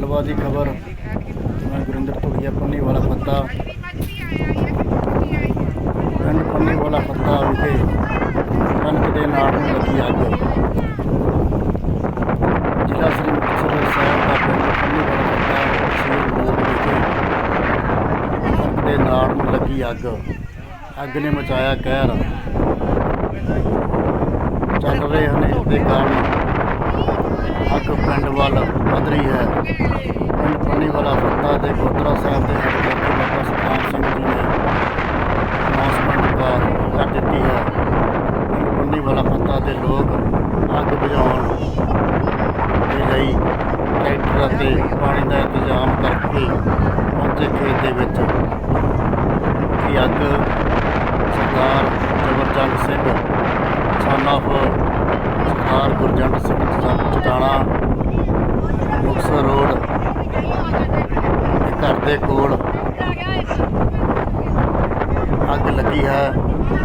ਮਾਲਵਾ ਦੀ ਖਬਰ। ਮੈਂ ਗੁਰਿੰਦਰ ਧੁੜੀਆ ਪੰਨੀ ਵਾਲਾ ਪੱਤਾ। ਪਿੰਡ ਪੰਨੀ ਵਾਲਾ ਪੱਤਾ ਵਿਖੇ ਕਣਕ ਦੇ ਨਾੜ ਨੂੰ ਲੱਗੀ ਅੱਗ। ਜ਼ਿਲ੍ਹਾ ਸ੍ਰੀ ਮੁਕਤਸਰ ਸਾਹਿਬ ਦਾ ਪਿੰਡ ਪੰਨੀ ਵਾਲਾ ਪੱਤਾ ਤਹਿਸੀਲ ਮੋੜ ਵਿਖੇ ਕਣਕ ਦੇ ਨਾੜ ਨੂੰ ਲੱਗੀ ਅੱਗ। ਅੱਗ ਨੇ ਮਚਾਇਆ ਕਹਿਰ। ਚੱਲ ਰਹੇ ਹਨੇਰ ਦੇ ਕਾਰਨ ਅੱਗ ਪਿੰਡ ਵੱਲ। ਵਧ ਹੈ। ਪਿੰਡ ਪੰਨੀ ਵਾਲਾ ਫੱਤਾ ਦੇ ਗੁਰਦੁਆਰਾ ਸਾਹਿਬ ਦੇ ਹੈਡਕੁਆਟਰ ਬਾਬਾ ਸਤਨਾਮ ਸਿੰਘ ਜੀ ਨੇ ਅਨਾਉਂਸਮੈਂਟ ਕਰ ਦਿੱਤੀ ਹੈ। ਪਿੰਡ ਪੰਨੀ ਵਾਲਾ ਫੱਤਾ ਦੇ ਲੋਕ ਅੱਗ ਬੁਝਾਉਣ ਦੇ ਲਈ ਟਰੈਕਟਰ ਅਤੇ ਪਾਣੀ ਦਾ ਇੰਤਜ਼ਾਮ ਕਰਕੇ ਪਹੁੰਚੇ ਖੇਤ ਦੇ ਵਿੱਚ ਕਿ ਅੱਗ Sardar Jabarjang Singh, son of Sardar Gurjant Singh Chatana Muktsar road. ਘਰ ਦੇ ਕੋਲ ਅੱਗ ਲੱਗੀ ਹੈ।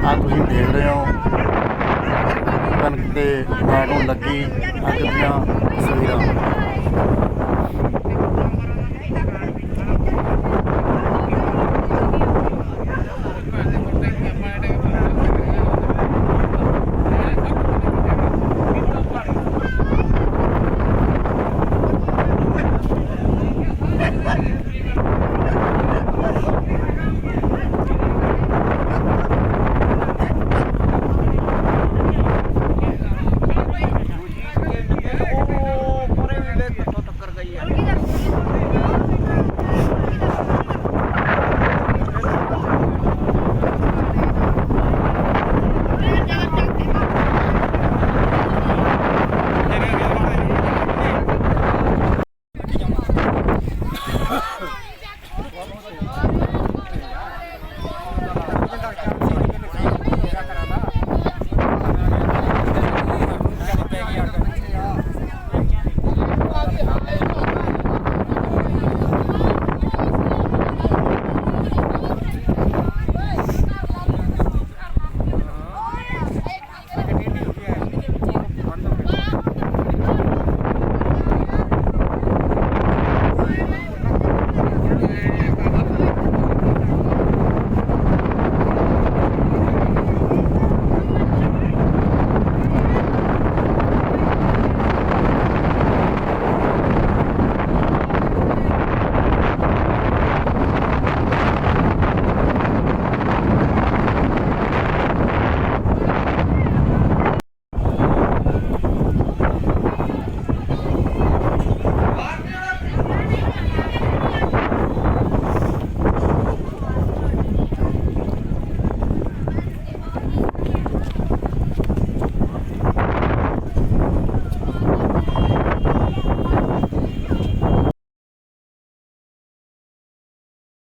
ਆ ਤੁਸੀਂ ਦੇਖ ਰਹੇ ਹੋ। ਕਣਕ ਦੇ ਨਾੜ ਨੂੰ ਲੱਗੀ ਅੱਗ ਦੀਆਂ ਤਸਵੀਰਾਂ।